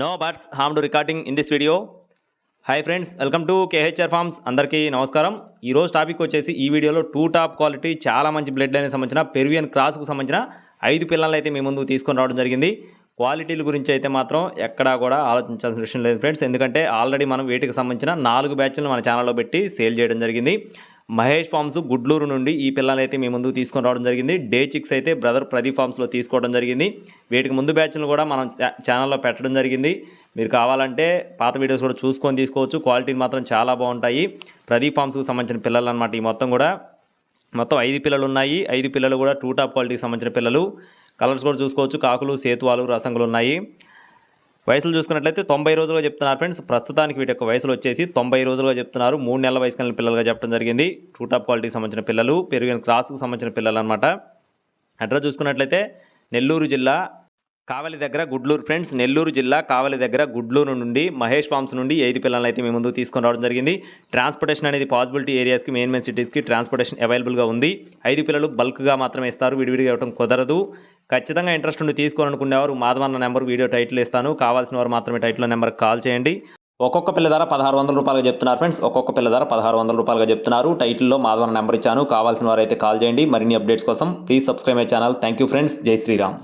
No buts ham to recording in this video hi friends welcome to KHR farms అందరికీ నమస్కారం. ఈరోజు topic వచ్చేసి ఈ వీడియోలో టూ టాప్ క్వాలిటీ చాలా మంచి బ్లడ్ లైన్కి సంబంధించిన పెరువియన్ క్రాస్కు సంబంధించిన ఐదు పిల్లలు అయితే మీ ముందు తీసుకొని రావడం జరిగింది. క్వాలిటీల గురించి అయితే మాత్రం ఎక్కడా కూడా ఆలోచించాల్సిన విషయం లేదు ఫ్రెండ్స్ ఎందుకంటే ఆల్రెడీ మనం వీటికి సంబంధించిన నాలుగు బ్యాచ్లు మన ఛానల్లో పెట్టి సేల్ చేయడం జరిగింది. మహేష్ ఫార్మ్స్ గుడ్లూరు నుండి ఈ పిల్లలు అయితే మీ ముందుకు తీసుకొని రావడం జరిగింది. డే చిక్స్ అయితే బ్రదర్ ప్రదీప్ ఫార్మ్స్లో తీసుకోవడం జరిగింది. వీటికి ముందు బ్యాచ్లు కూడా మనం ఛానల్లో పెట్టడం జరిగింది. మీరు కావాలంటే పాత వీడియోస్ కూడా చూసుకొని తీసుకోవచ్చు. క్వాలిటీ మాత్రం చాలా బాగుంటాయి. ప్రదీప్ ఫార్మ్స్కి సంబంధించిన పిల్లలు అనమాట ఈ మొత్తం కూడా. మొత్తం ఐదు పిల్లలు ఉన్నాయి. ఐదు పిల్లలు కూడా టూ టాప్ క్వాలిటీకి సంబంధించిన పిల్లలు. కలర్స్ కూడా చూసుకోవచ్చు. కాకులు సేతువాలు రసంగులు ఉన్నాయి. వయసులు చూసుకున్నట్లయితే తొంభై రోజులుగా చెప్తున్నారు ఫ్రెండ్స్. ప్రస్తుతానికి వీటి యొక్క వయసులు వచ్చేసి తొంభై రోజులుగా చెప్తున్నారు. మూడు నెలల వయసు కలిగిన పిల్లలుగా చెప్పడం జరిగింది. టూ టాప్ క్వాలిటీకి సంబంధించిన పిల్లలు పెరిగిన క్రాస్కు సంబంధించిన పిల్లలు అనమాట అడ్రస్ చూసుకున్నట్లయితే నెల్లూరు జిల్లా కావలి దగ్గర గుడ్లూరు ఫ్రెండ్స్ నెల్లూరు జిల్లా కావలి దగ్గర గుడ్లూరు నుండి మహేష్ ఫార్మ్స్ నుండి ఐదు పిల్లలు అయితే మేము ముందుకు తీసుకొని రావడం జరిగింది. ట్రాన్స్పోర్టేషన్ అనేది పాసిబిలిటీ ఏరియాస్కి మెయిన్ మెయిన్ సిటీస్కి ట్రాన్స్పోర్టేషన్ అవైలబుల్గా ఉంది. ఐదు పిల్లలు బల్క్గా మాత్రమే ఇస్తారు విడివిడిగా ఇవ్వడం కుదరదు. ఖచ్చితంగా ఇంట్రెస్ట్ ఉండి తీసుకోవాలనుకునేవారు మాధవన్న నెంబర్ వీడియో టైటిల్ ఇస్తాను. కావాల్సిన వారు మాత్రమే టైటిల్ నెంబర్కి కాల్ చేయండి. ఒక్కొక్క పిల్ల ధర పదహారు వందల రూపాయలుగా చెప్తున్నారు ఫ్రెండ్స్. ఒక్కొక్క పిల్ల ధర పదహారు వందల రూపాయలుగా చెప్తున్నారు. టైటిల్లో మాధవన్న నెంబర్ ఇచ్చాను. కావాల్సిన వారు అయితే కాల్ చేయండి. మరిన్ని అప్డేట్స్ కోసం please subscribe my channel. Thank you friends. జై శ్రీరామ్.